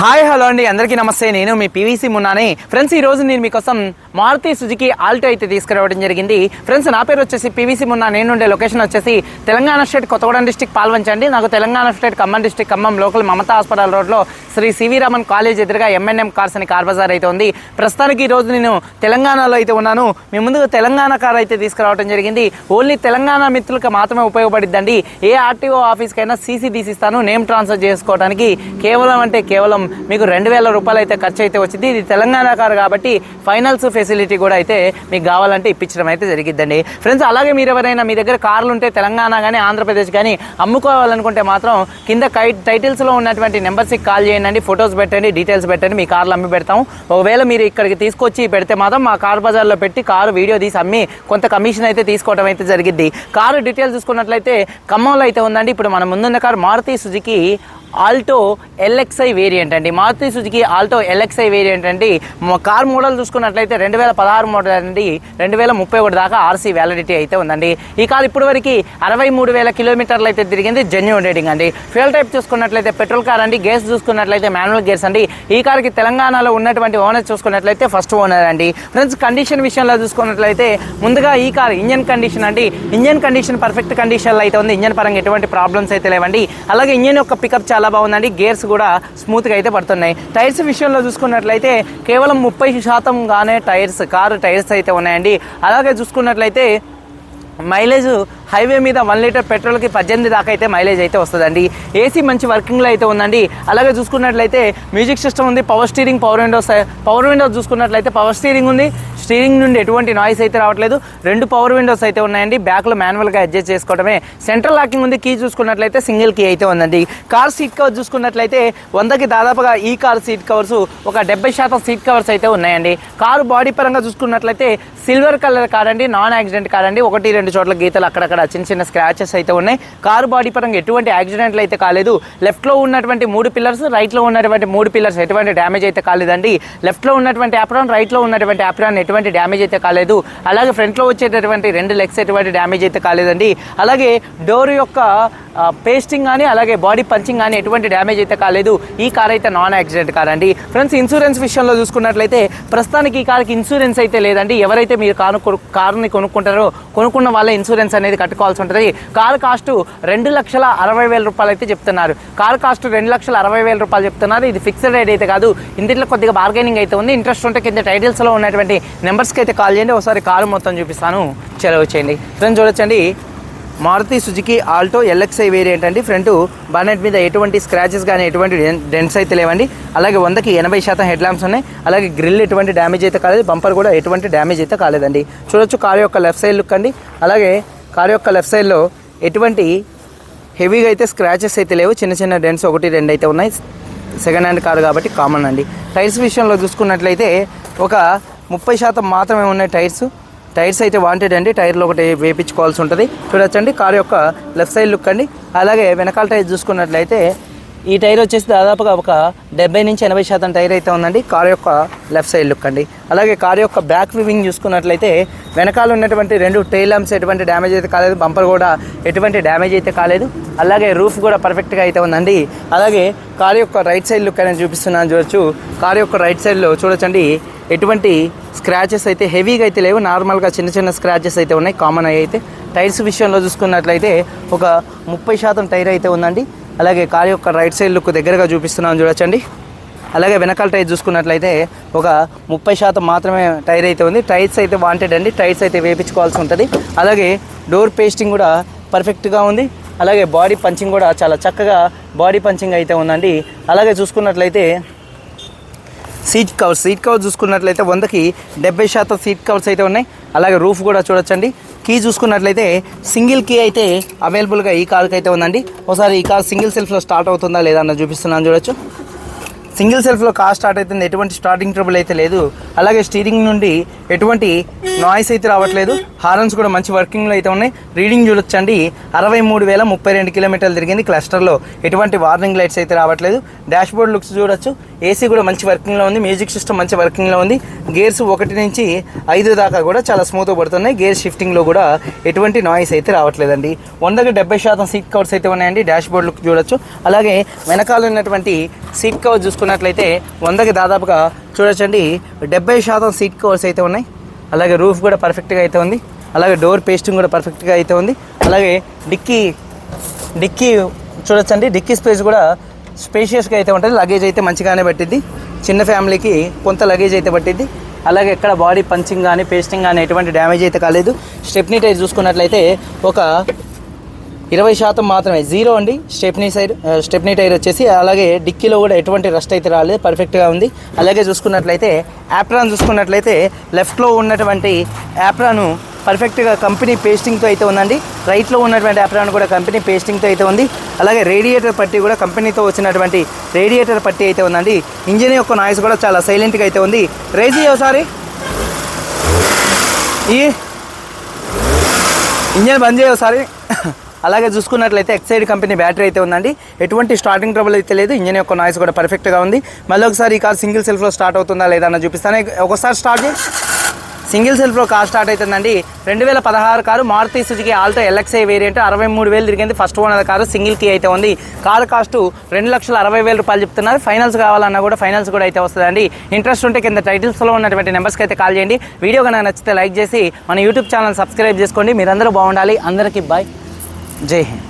Hi hello అండి. అందరికీ నమస్తే. నేను మీ పీవీసీ మున్నాని. ఫ్రెండ్స్ ఈ రోజు నేను మీకోసం మారుతి సుజుకి ఆల్టో అయితే తీసుకురావడం జరిగింది. ఫ్రెండ్స్ నా పేరు వచ్చేసి పీవీసీ మున్నా. నేను ఉండే లొకేషన్ వచ్చేసి తెలంగాణ స్టేట్ కొత్తగూడెం డిస్టిక్ పాల్వంచండి. నాకు Telangana state Khammam district Khammam local Mamata hospital రోడ్లో Shri C V Raman college ఎదురుగా ఎంఎన్ఎం కార్స్ అని కార్ బజార్ అయితే ఉంది. ప్రస్తుతానికి ఈ రోజు నేను తెలంగాణలో అయితే ఉన్నాను. మీ ముందుకు తెలంగాణ కార్ అయితే తీసుకురావడం జరిగింది. ఓన్లీ తెలంగాణ మిత్రులకు మాత్రమే ఉపయోగపడిద్దండి. ఏ ఆర్టీఓ ఆఫీస్కైనా సీసీ తీసిస్తాను నేమ్ ట్రాన్స్ఫర్ చేసుకోవడానికి కేవలం అంటే కేవలం మీకు రెండు వేల రూపాయలు అయితే ఖర్చు అయితే వచ్చింది. ఇది తెలంగాణ కారు కాబట్టి ఫైనల్స్ ఫెసిలిటీ కూడా అయితే మీకు కావాలంటే ఇప్పించడం అయితే జరిగిద్దండి. ఫ్రెండ్స్ అలాగే మీరు ఎవరైనా మీ దగ్గర కార్లు ఉంటే తెలంగాణ కానీ ఆంధ్రప్రదేశ్ కానీ అమ్ముకోవాలనుకుంటే మాత్రం కింద కై టైటిల్స్లో ఉన్నటువంటి నెంబర్స్కి కాల్ చేయండి ఫొటోస్ పెట్టండి డీటెయిల్స్ పెట్టండి మీ కార్లు అమ్మి పెడతాం. ఒకవేళ మీరు ఇక్కడికి తీసుకొచ్చి పెడితే మాత్రం మా కార్ బజార్లో పెట్టి కారు వీడియో తీసి అమ్మి కొంత కమిషన్ అయితే తీసుకోవడం అయితే జరిగింది కారు డీటెయిల్స్ చూసుకున్నట్లయితే ఖమ్మంలో అయితే ఉందండి. ఇప్పుడు మన ముందున్న car Maruti Suzuki Alto LXI variant అండి. Maruti Suzuki Alto LXI variant అండి. కార్ మోడల్ చూసుకున్నట్లయితే రెండు వేల పదహారు మోడల్ అండి. రెండు వేల ముప్పై ఒకటి దాకా ఆర్సీ వ్యాలిడిటీ అయితే ఉందండి. ఈ కార్ ఇప్పటివరకు అరవై మూడు వేల కిలోమీటర్లు అయితే తిరిగింది జెన్యున్ రేటింగ్ అండి. ఫ్యూల్ టైప్ చూసుకున్నట్లయితే పెట్రోల్ కార్ అండి. గేర్స్ చూసుకున్నట్లయితే మాన్యువల్ గేర్స్ అండి. ఈ కార్కి తెలంగాణలో ఉన్నటువంటి ఓనర్ చూసుకున్నట్లయితే ఫస్ట్ ఓనర్ అండి. ఫ్రెండ్స్ కండిషన్ విషయంలో చూసుకున్నట్లయితే ముందుగా ఈ కార్ ఇంజన్ కండిషన్ అండి. ఇంజన్ కండిషన్ పర్ఫెక్ట్ కండిషన్లో అయితే ఉంది. ఇంజన్ పరంగా ఎటువంటి ప్రాబ్లమ్స్ అయితే లేవండి. అలాగే ఇంజన్ యొక్క పికప్ చాలా బాగుందండి. గేర్స్ కూడా స్మూత్గా అయితే పడుతున్నాయి. టైర్స్ విషయంలో చూసుకున్నట్లయితే కేవలం ముప్పై శాతంగానే టైర్స్ కారు టైర్స్ అయితే ఉన్నాయండి. అలాగే చూసుకున్నట్లయితే మైలేజ్ హైవే మీద వన్ లీటర్ పెట్రోల్కి పద్దెనిమిది దాకా అయితే మైలేజ్ అయితే వస్తుందండి. ఏసీ మంచి వర్కింగ్లో అయితే ఉందండి. అలాగే చూసుకున్నట్లయితే మ్యూజిక్ సిస్టమ్ ఉంది power steering power windows power windows చూసుకున్నట్లయితే పవర్ స్టీరింగ్ ఉంది. స్టీరింగ్ నుండి ఎటువంటి నాయిస్ అయితే రావట్లేదు. రెండు పవర్ విండోస్ అయితే ఉన్నాయండి. బ్యాక్లో మాన్యువల్గా అడ్జస్ట్ చేసుకోవడమే. సెంట్రల్ లాకింగ్ ఉంది కీ చూసుకున్నట్లయితే సింగిల్ కీ అయితే ఉందండి. కార్ సీట్ కవర్ చూసుకున్నట్లయితే వందకి దాదాపుగా ఈ కార్ సీట్ కవర్స్ ఒక డెబ్బై శాతం సీట్ కవర్స్ అయితే ఉన్నాయండి. కారు బాడీ పరంగా చూసుకున్నట్లయితే సిల్వర్ కలర్ కార్ అండి నాన్ యాక్సిడెంట్ కార్ అండి ఒకటి రెండు చోట్ల గీతలు అక్కడక్కడ చిన్న చిన్న స్క్రాచెస్ అయితే ఉన్నాయి. కారు బాడీ పరంగా ఎటువంటి యాక్సిడెంట్లు అయితే కాలేదు. లెఫ్ట్లో ఉన్నటువంటి మూడు పిల్లర్స్ రైట్లో ఉన్నటువంటి మూడు పిల్లర్స్ ఎటువంటి డ్యామేజ్ అయితే కాలేదండి. లెఫ్ట్లో ఉన్నటువంటి యాప్రాన్ రైట్లో ఉన్నటువంటి యాప్రాన్ ఎటువంటి డ్యామేజ్ అయితే కాలేదు. అలాగే ఫ్రంట్లో వచ్చేటటువంటి రెండు లెగ్స్ ఎటువంటి డ్యామేజ్ అయితే కాలేదండి. అలాగే డోర్ యొక్క పేస్టింగ్ కానీ అలాగే బాడీ పంచింగ్ కానీ ఎటువంటి డ్యామేజ్ అయితే కాలేదు. ఈ కార్ అయితే నాన్ యాక్సిడెంట్ కార్ అండి. ఫ్రెండ్స్ ఇన్సూరెన్స్ విషయంలో చూసుకున్నట్లయితే ప్రస్తుతానికి ఈ కార్కి ఇన్సూరెన్స్ అయితే లేదండి. ఎవరైతే మీరు కారు కారుని కొనుక్కుంటారో కొనుక్కున్న వాళ్ళ ఇన్సూరెన్స్ అనేది కట్టుకోవాల్సి ఉంటుంది. కార్ కాస్ట్ రెండు లక్షల అరవై వేల రూపాయలు అయితే చెప్తున్నారు. కార్ కాస్ట్ రెండు లక్షల అరవై వేల రూపాయలు చెప్తున్నారు. ఇది ఫిక్స్డ్ రేట్ అయితే కాదు. ఇందులో కొద్దిగా బార్గెనింగ్ అయితే ఉంది. ఇంట్రెస్ట్ ఉంటే కింద టైటిల్స్లో ఉన్నటువంటి నెంబర్స్కి అయితే కాల్ చేయండి. ఒకసారి కారు మొత్తం చూపిస్తాను. చెలవు చేయండి. ఫ్రెండ్స్ చూడొచ్చండి. Maruti Suzuki Alto LXI variant అండి. ఫ్రంట్ బానెట్ మీద ఎటువంటి స్క్రాచెస్ కానీ ఎటువంటి డెంట్స్ అయితే లేవండి. అలాగే వందకి ఎనభై శాతం హెడ్ ల్యాంప్స్ ఉన్నాయి. అలాగే గ్రిల్ ఎటువంటి డ్యామేజ్ అయితే కాలేదు. బంపర్ కూడా ఎటువంటి డ్యామేజ్ అయితే కాలేదండి. చూడొచ్చు కారు యొక్క లెఫ్ట్ సైడ్ లుక్ అండి. అలాగే కారు యొక్క లెఫ్ట్ సైడ్లో ఎటువంటి హెవీగా అయితే స్క్రాచెస్ అయితే లేవు. చిన్న చిన్న డెంట్స్ ఒకటి రెండు అయితే ఉన్నాయి. సెకండ్ హ్యాండ్ కారు కాబట్టి కామన్ అండి. టైర్స్ విషయంలో చూసుకున్నట్లయితే ఒక ముప్పై శాతం మాత్రమే ఉన్నాయి టైర్స్. టైర్స్ అయితే వాంటెడ్ అండి. టైర్లు ఒకటి వేపించుకోవాల్సి ఉంటుంది. చూడొచ్చండి. కారు యొక్క లెఫ్ట్ సైడ్ లుక్ అండి. అలాగే వెనకాల టైర్ చూసుకున్నట్లయితే ఈ టైర్ వచ్చేసి దాదాపుగా ఒక డెబ్బై నుంచి ఎనభై శాతం టైర్ అయితే ఉందండి. కార్ యొక్క లెఫ్ట్ సైడ్ లుక్ అండి. అలాగే కార్ యొక్క బ్యాక్ వివింగ్ చూసుకున్నట్లయితే వెనకాల ఉన్నటువంటి రెండు టైల్ ల్యాంప్స్ ఎటువంటి డ్యామేజ్ అయితే కాలేదు. బంపర్ కూడా ఎటువంటి డ్యామేజ్ అయితే కాలేదు. అలాగే రూఫ్ కూడా పర్ఫెక్ట్గా అయితే ఉందండి. అలాగే కార్ యొక్క రైట్ సైడ్ లుక్ అనేది చూపిస్తున్నాను చూడొచ్చు. కారు యొక్క రైట్ సైడ్లో చూడొచ్చండి. ఎటువంటి స్క్రాచెస్ అయితే హెవీగా అయితే లేవు. నార్మల్గా చిన్న చిన్న స్క్రాచెస్ అయితే ఉన్నాయి. కామన్ అయ్యి అయితే. టైర్స్ విషయంలో చూసుకున్నట్లయితే ఒక ముప్పై శాతం టైర్ అయితే ఉందండి. అలాగే కారు యొక్క రైట్ సైడ్ లుక్ దగ్గరగా చూపిస్తున్నాను చూడొచ్చండి. అలాగే వెనకాల టైర్ చూసుకున్నట్లయితే ఒక ముప్పై శాతం మాత్రమే టైర్ అయితే ఉంది. టైర్స్ అయితే వాంటెడ్ అండి. టైర్స్ అయితే వేపించుకోవాల్సి ఉంటుంది. అలాగే డోర్ పేస్టింగ్ కూడా పర్ఫెక్ట్గా ఉంది. అలాగే బాడీ పంచింగ్ కూడా చాలా చక్కగా బాడీ పంచింగ్ అయితే ఉందండి. అలాగే చూసుకున్నట్లయితే సీట్ కవర్స్ సీట్ కవర్స్ చూసుకున్నట్లయితే వందకి డెబ్బై శాతం సీట్ కవర్స్ అయితే ఉన్నాయి. అలాగే రూఫ్ కూడా చూడొచ్చండి. కీ చూసుకున్నట్లయితే సింగిల్ కీ అయితే అవైలబుల్గా ఈ కార్కి అయితే ఉందండి. ఒకసారి ఈ కార్ సింగిల్ సెల్ఫ్లో స్టార్ట్ అవుతుందా లేదా అన్న చూపిస్తున్నాను చూడొచ్చు. సింగిల్ సెల్ఫ్లో కార్ స్టార్ట్ అవుతుంది. ఎటువంటి స్టార్టింగ్ ట్రబుల్ అయితే లేదు. అలాగే స్టీరింగ్ నుండి ఎటువంటి నాయిస్ అయితే రావట్లేదు. హార్న్స్ కూడా మంచి వర్కింగ్లో అయితే ఉన్నాయి. రీడింగ్ చూడొచ్చండి. అరవై మూడు వేల ముప్పై రెండు కిలోమీటర్లు తిరిగింది క్లస్టర్లో ఎటువంటి వార్నింగ్ లైట్స్ అయితే రావట్లేదు. డాష్ బోర్డ్ లుక్స్ చూడొచ్చు ఏసీ కూడా మంచి వర్కింగ్లో ఉంది. మ్యూజిక్ సిస్టమ్ మంచి వర్కింగ్లో ఉంది. గేర్స్ ఒకటి నుంచి ఐదు దాకా కూడా చాలా స్మూత్గా పడుతున్నాయి. గేర్ షిఫ్టింగ్లో కూడా ఎటువంటి నాయిస్ అయితే రావట్లేదండి. వందకి డెబ్బై శాతం సీట్ కవర్స్ అయితే ఉన్నాయండి. డాష్ బోర్డ్ లుక్ చూడొచ్చు. అలాగే వెనకాల ఉన్నటువంటి సీట్ కవర్ చూసుకుని చూసుకున్నట్లయితే వందకి దాదాపుగా చూడొచ్చండి. డెబ్బై శాతం సీట్ కవర్స్ అయితే ఉన్నాయి. అలాగే రూఫ్ కూడా పర్ఫెక్ట్గా అయితే ఉంది. అలాగే డోర్ పేస్టింగ్ కూడా పర్ఫెక్ట్గా అయితే ఉంది. అలాగే డిక్కీ డిక్కీ చూడొచ్చండి. డిక్కీ స్పేస్ కూడా స్పేషియస్గా అయితే ఉంటుంది. లగేజ్ అయితే మంచిగానే పట్టింది చిన్న ఫ్యామిలీకి కొంత లగేజ్ అయితే పట్టింది అలాగే ఎక్కడ బాడీ పంచింగ్ కానీ పేస్టింగ్ కానీ ఎటువంటి డ్యామేజ్ అయితే కాలేదు. స్టెప్నీ టైర్ చూసుకున్నట్లయితే ఒక ఇరవై శాతం మాత్రమే. జీరో అండి. స్టెప్నీ సైడ్ స్టెప్నీ టైర్ వచ్చేసి అలాగే డిక్కీలో కూడా ఎటువంటి రస్ట్ అయితే రాలేదు. పర్ఫెక్ట్గా ఉంది. అలాగే చూసుకున్నట్లయితే యాప్రాన్ చూసుకున్నట్లయితే లెఫ్ట్లో ఉన్నటువంటి యాప్రాను పర్ఫెక్ట్గా కంపెనీ పేస్టింగ్తో అయితే ఉందండి. రైట్లో ఉన్నటువంటి యాప్రాన్ కూడా కంపెనీ పేస్టింగ్తో అయితే ఉంది. అలాగే రేడియేటర్ పట్టి కూడా కంపెనీతో వచ్చినటువంటి రేడియేటర్ పట్టి అయితే ఉందండి. ఇంజిన్ యొక్క నాయిస్ కూడా చాలా సైలెంట్గా అయితే ఉంది. రేజీ ఒకసారి ఈ ఇంజన్ బంద్ చేయ ఒకసారి అలాగే చూసుకున్నట్లయితే ఎక్సైడ్ కంపెనీ బ్యాటరీ అయితే ఉందండి. ఎటువంటి స్టార్టింగ్ ట్రబుల్ అయితే లేదు. ఇంజన్ యొక్క నాయిస్ కూడా పర్ఫెక్ట్గా ఉంది. మళ్ళీ ఒకసారి ఈ కార్ సింగిల్ సెల్ఫ్లో స్టార్ట్ అవుతుందా లేదా అన్న చూపిస్తాను. ఒకసారి స్టార్ట్ చేయి. సింగిల్ సెల్ఫ్లో కార్ స్టార్ట్ అవుతుందండి. రెండు వేల పదహారు car Maruti Suzuki Alto LXI variant అరవై మూడు వేలు తిరిగింది. First owner car single key అయితే ఉంది. కారు కాస్ట్ రెండు లక్షల అరవై వేల రూపాయలు చెప్తున్నారు. ఫైనల్స్ కావాలన్నా కూడా ఫైనల్స్ కూడా అయితే వస్తుందండి. ఇంట్రెస్ట్ ఉంటే కింద టైటిల్స్లో ఉన్నటువంటి నెంబర్స్కి అయితే కాల్ చేయండి. వీడియో కనుక నచ్చితే లైక్ చేసి మన యూట్యూబ్ ఛానల్ సబ్స్క్రైబ్ చేసుకోండి. మీరందరూ బాగుండాలి. అందరికీ బాయ్ जय हिंद